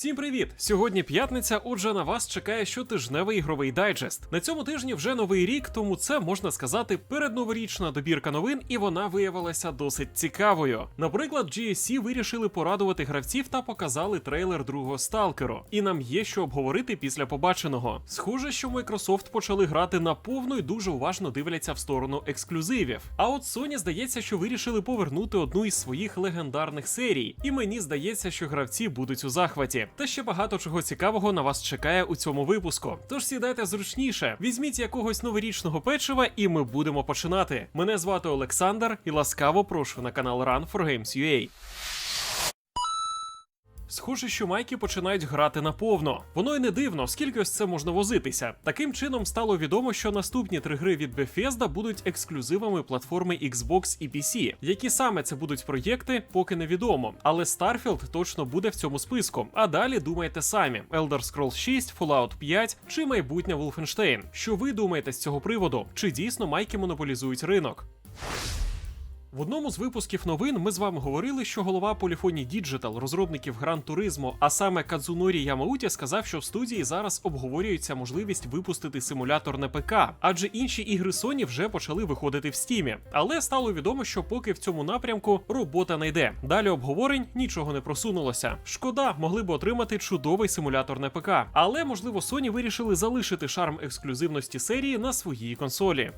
Всім привіт! Сьогодні п'ятниця. Отже, на вас чекає щотижневий ігровий дайджест. На цьому тижні вже новий рік, тому це можна сказати передноворічна добірка новин, і вона виявилася досить цікавою. Наприклад, GSC вирішили порадувати гравців та показали трейлер другого сталкеру. І нам є що обговорити після побаченого. Схоже, що Microsoft почали грати на повну і дуже уважно дивляться в сторону ексклюзивів. А от Sony здається, що вирішили повернути одну із своїх легендарних серій. І мені здається, що гравці будуть у захваті. Та ще багато чого цікавого на вас чекає у цьому випуску. Тож сідайте зручніше, візьміть якогось новорічного печива, і ми будемо починати. Мене звати Олександр, і ласкаво прошу на канал Run for Games UA. Схоже, що майки починають грати наповно. Воно й не дивно, скільки ось це можна возитися. Таким чином стало відомо, що наступні три гри від Bethesda будуть ексклюзивами платформи Xbox і PC. Які саме це будуть проєкти, поки невідомо. Але Starfield точно буде в цьому списку. А далі думайте самі: Elder Scrolls 6, Fallout 5 чи майбутнє Wolfenstein. Що ви думаєте з цього приводу? Чи дійсно майки монополізують ринок? В одному з випусків новин ми з вами говорили, що голова Polyphony Digital, розробників Gran Turismo, а саме Кадзунорі Ямауті, сказав, що в студії зараз обговорюється можливість випустити симулятор на ПК, адже інші ігри Sony вже почали виходити в стімі. Але стало відомо, що поки в цьому напрямку робота не йде. Далі обговорень нічого не просунулося. Шкода, могли б отримати чудовий симулятор на ПК. Але можливо Sony вирішили залишити шарм ексклюзивності серії на своїй консолі.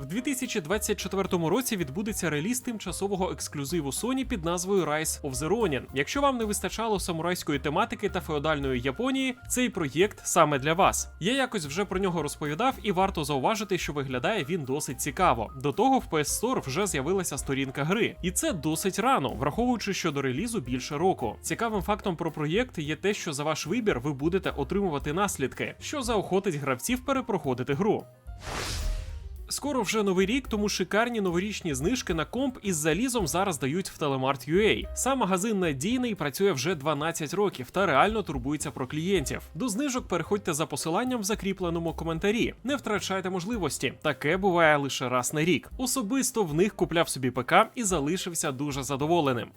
В 2024 році відбудеться реліз тимчасового ексклюзиву Sony під назвою Rise of the Ronin. Якщо вам не вистачало самурайської тематики та феодальної Японії, цей проєкт саме для вас. Я якось вже про нього розповідав, і варто зауважити, що виглядає він досить цікаво. До того в PS Store вже з'явилася сторінка гри, і це досить рано, враховуючи, що до релізу більше року. Цікавим фактом про проєкт є те, що за ваш вибір ви будете отримувати наслідки, що заохотить гравців перепроходити гру. Скоро вже новий рік, тому шикарні новорічні знижки на комп із залізом зараз дають в Telemart.ua. Сам магазин надійний працює вже 12 років та реально турбується про клієнтів. До знижок переходьте за посиланням в закріпленому коментарі. Не втрачайте можливості. Таке буває лише раз на рік. Особисто в них купляв собі ПК і залишився дуже задоволеним.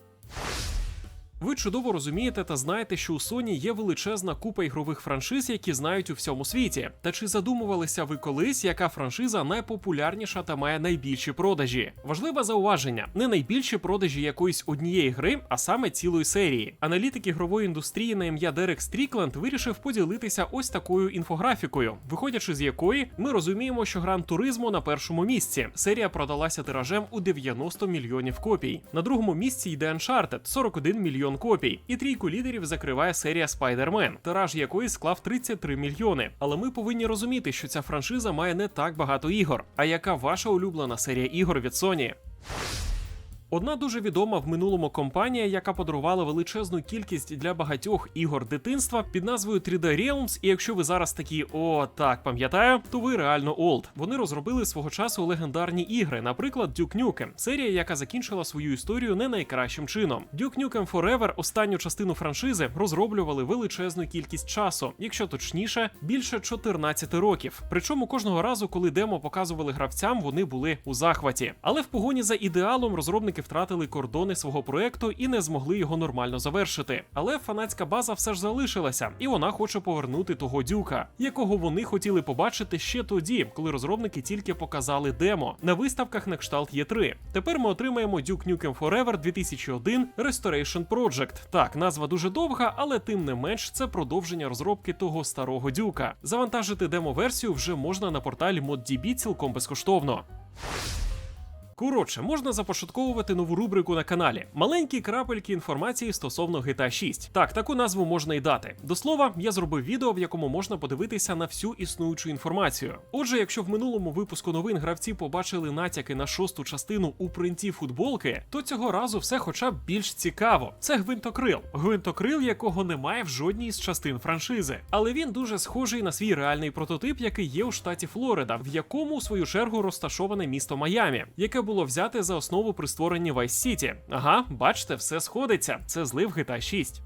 Ви чудово розумієте та знаєте, що у Sony є величезна купа ігрових франшиз, які знають у всьому світі. Та чи задумувалися ви колись, яка франшиза найпопулярніша та має найбільші продажі? Важливе зауваження: не найбільші продажі якоїсь однієї гри, а саме цілої серії. Аналітик ігрової індустрії на ім'я Дерек Стрікленд вирішив поділитися ось такою інфографікою, виходячи з якої ми розуміємо, що Гран Туризмо на першому місці. Серія продалася тиражем у 90 мільйонів копій. На другому місці йде Uncharted – 41 мільйон копій. І трійку лідерів закриває серія Spider-Man, тираж якої склав 33 мільйони. Але ми повинні розуміти, що ця франшиза має не так багато ігор. А яка ваша улюблена серія ігор від Sony? Одна дуже відома в минулому компанія, яка подарувала величезну кількість для багатьох ігор дитинства під назвою 3D Realms, і якщо ви зараз такі о так пам'ятаю, то ви реально олд. Вони розробили свого часу легендарні ігри, наприклад, Duke Nukem, серія, яка закінчила свою історію не найкращим чином. Duke Nukem Forever, останню частину франшизи, розроблювали величезну кількість часу, якщо точніше, більше 14 років. Причому кожного разу, коли демо показували гравцям, вони були у захваті. Але в погоні за ідеалом розробники втратили кордони свого проекту і не змогли його нормально завершити. Але фанатська база все ж залишилася, і вона хоче повернути того дюка, якого вони хотіли побачити ще тоді, коли розробники тільки показали демо на виставках на кшталт Є3. Тепер ми отримаємо Duke Nukem Forever 2001 Restoration Project. Так, назва дуже довга, але тим не менш це продовження розробки того старого дюка. Завантажити демо-версію вже можна на порталі ModDB цілком безкоштовно. Коротше, можна започатковувати нову рубрику на каналі. Маленькі крапельки інформації стосовно GTA 6. Так, таку назву можна й дати. До слова, я зробив відео, в якому можна подивитися на всю існуючу інформацію. Отже, якщо в минулому випуску новин гравці побачили натяки на шосту частину у принті футболки, то цього разу все хоча б більш цікаво. Це гвинтокрил. Гвинтокрил, якого немає в жодній з частин франшизи. Але він дуже схожий на свій реальний прототип, який є у штаті Флорида, в якому, у свою чергу, розташоване місто Майамі, яке було взяти за основу при створенні Vice City. Ага, бачите, все сходиться. Це злив GTA 6.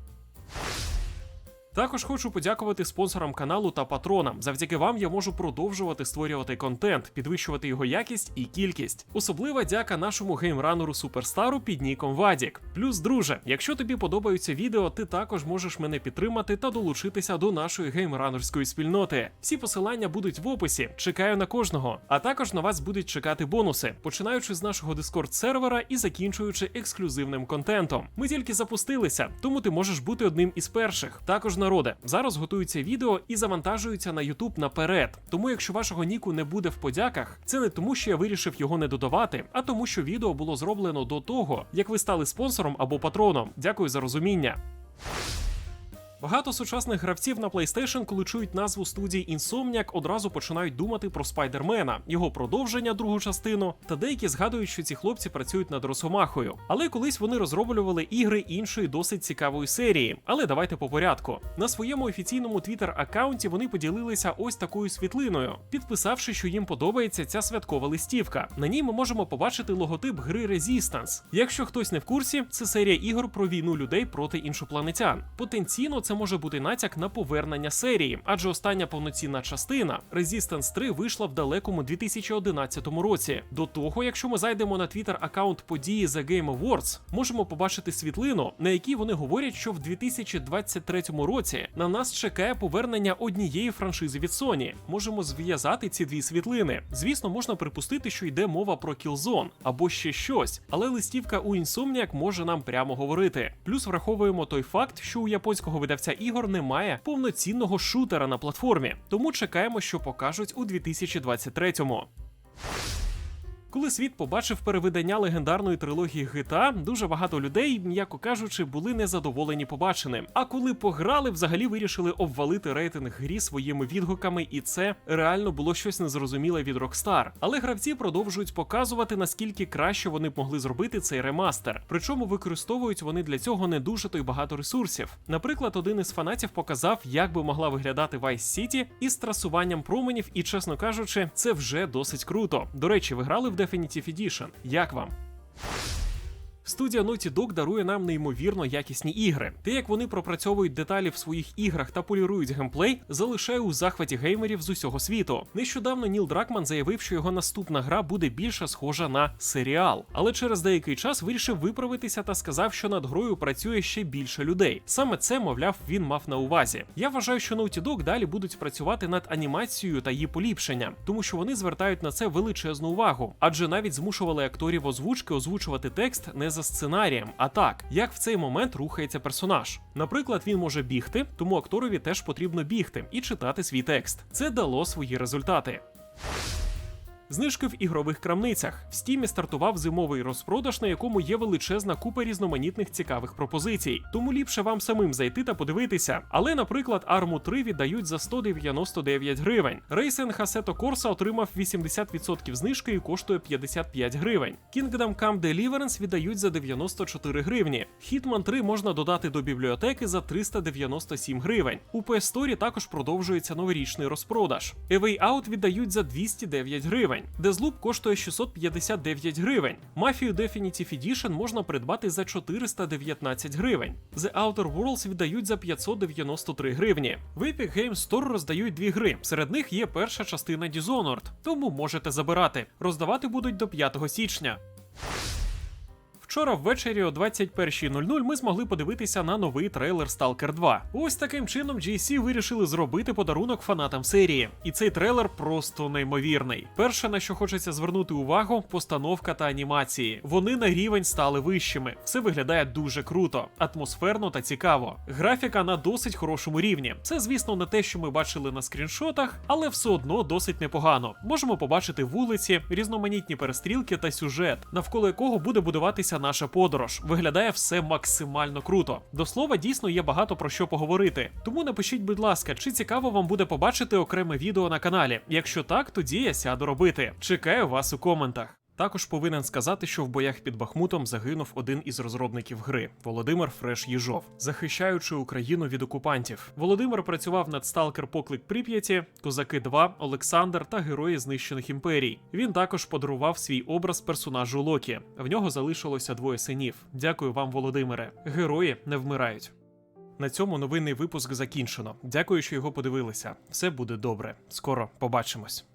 Також хочу подякувати спонсорам каналу та патронам. Завдяки вам я можу продовжувати створювати контент, підвищувати його якість і кількість. Особлива дяка нашому геймранеру суперстару під ніком Вадік. Плюс, друже, якщо тобі подобаються відео, ти також можеш мене підтримати та долучитися до нашої геймранерської спільноти. Всі посилання будуть в описі. Чекаю на кожного. А також на вас будуть чекати бонуси, починаючи з нашого дискорд сервера і закінчуючи ексклюзивним контентом. Ми тільки запустилися, тому ти можеш бути одним із перших. Також народе зараз готуються відео і завантажуються на YouTube наперед. Тому, якщо вашого ніку не буде в подяках, це не тому, що я вирішив його не додавати, а тому, що відео було зроблено до того, як ви стали спонсором або патроном. Дякую за розуміння. Багато сучасних гравців на PlayStation, коли чують назву студії Insomniac, одразу починають думати про Спайдермена, його продовження, другу частину, та деякі згадують, що ці хлопці працюють над Росомахою. Але колись вони розроблювали ігри іншої досить цікавої серії. Але давайте по порядку. На своєму офіційному твіттер аккаунті вони поділилися ось такою світлиною, підписавши, що їм подобається ця святкова листівка. На ній ми можемо побачити логотип гри Resistance. Якщо хтось не в курсі, це серія ігор про війну людей проти іншопланетян. Потенційно це може бути натяк на повернення серії, адже остання повноцінна частина Resistance 3 вийшла в далекому 2011 році. До того, якщо ми зайдемо на твіттер аккаунт події The Game Awards, можемо побачити світлину, на якій вони говорять, що в 2023 році на нас чекає повернення однієї франшизи від Sony. Можемо зв'язати ці дві світлини. Звісно, можна припустити, що йде мова про Killzone або ще щось, але листівка у Insomniac може нам прямо говорити. Плюс враховуємо той факт, що у японського видавця ігор немає повноцінного шутера на платформі, тому чекаємо, що покажуть у 2023-му. Коли світ побачив перевидання легендарної трилогії GTA, дуже багато людей, м'яко кажучи, були незадоволені побаченим. А коли пограли, взагалі вирішили обвалити рейтинг грі своїми відгуками, і це реально було щось незрозуміле від Rockstar. Але гравці продовжують показувати, наскільки краще вони б могли зробити цей ремастер. Причому використовують вони для цього не дуже то й багато ресурсів. Наприклад, один із фанатів показав, як би могла виглядати Vice City із трасуванням променів, і, чесно кажучи, це вже досить круто. До речі, ви грали в Definitive Edition. Як вам? Студія Naughty Dog дарує нам неймовірно якісні ігри. Те, як вони пропрацьовують деталі в своїх іграх та полірують геймплей, залишає у захваті геймерів з усього світу. Нещодавно Ніл Дракман заявив, що його наступна гра буде більше схожа на серіал, але через деякий час вирішив виправитися та сказав, що над грою працює ще більше людей. Саме це, мовляв, він мав на увазі. Я вважаю, що Naughty Dog далі будуть працювати над анімацією та її поліпшенням, тому що вони звертають на це величезну увагу, адже навіть змушували акторів озвучки озвучувати текст не за сценарієм, а так, як в цей момент рухається персонаж. Наприклад, він може бігти, тому акторові теж потрібно бігти і читати свій текст. Це дало свої результати. Знижки в ігрових крамницях. В стімі стартував зимовий розпродаж, на якому є величезна купа різноманітних цікавих пропозицій. Тому ліпше вам самим зайти та подивитися. Але, наприклад, Арму 3 віддають за 199 гривень. Racing Assetto Corsa отримав 80% знижки і коштує 55 гривень. Kingdom Come Deliverance віддають за 94 гривні. Hitman 3 можна додати до бібліотеки за 397 гривень. У PS Store також продовжується новорічний розпродаж. A Way Out віддають за 209 гривень. Deathloop коштує 659 гривень. Мафію Definitive Edition можна придбати за 419 гривень. The Outer Worlds віддають за 593 гривні. В Epic Games Store роздають дві гри. Серед них є перша частина Dishonored, тому можете забирати. Роздавати будуть до 5 січня. Вчора ввечері о 21.00 ми змогли подивитися на новий трейлер Stalker 2. Ось таким чином GSC вирішили зробити подарунок фанатам серії. І цей трейлер просто неймовірний. Перше, на що хочеться звернути увагу, постановка та анімації. Вони на рівень стали вищими. Все виглядає дуже круто, атмосферно та цікаво. Графіка на досить хорошому рівні. Це, звісно, не те, що ми бачили на скріншотах, але все одно досить непогано. Можемо побачити вулиці, різноманітні перестрілки та сюжет, навколо якого буде будуватися наша подорож. Виглядає все максимально круто. До слова, дійсно є багато про що поговорити. Тому напишіть, будь ласка, чи цікаво вам буде побачити окреме відео на каналі. Якщо так, тоді я сяду робити. Чекаю вас у коментах. Також повинен сказати, що в боях під Бахмутом загинув один із розробників гри Володимир Фреш Їжов, захищаючи Україну від окупантів. Володимир працював над Сталкер Поклик Прип'яті, Козаки 2, Олександр та Герої знищених імперій. Він також подарував свій образ персонажу Локі. В нього залишилося двоє синів. Дякую вам, Володимире. Герої не вмирають. На цьому новинний випуск закінчено. Дякую, що його подивилися. Все буде добре. Скоро побачимось.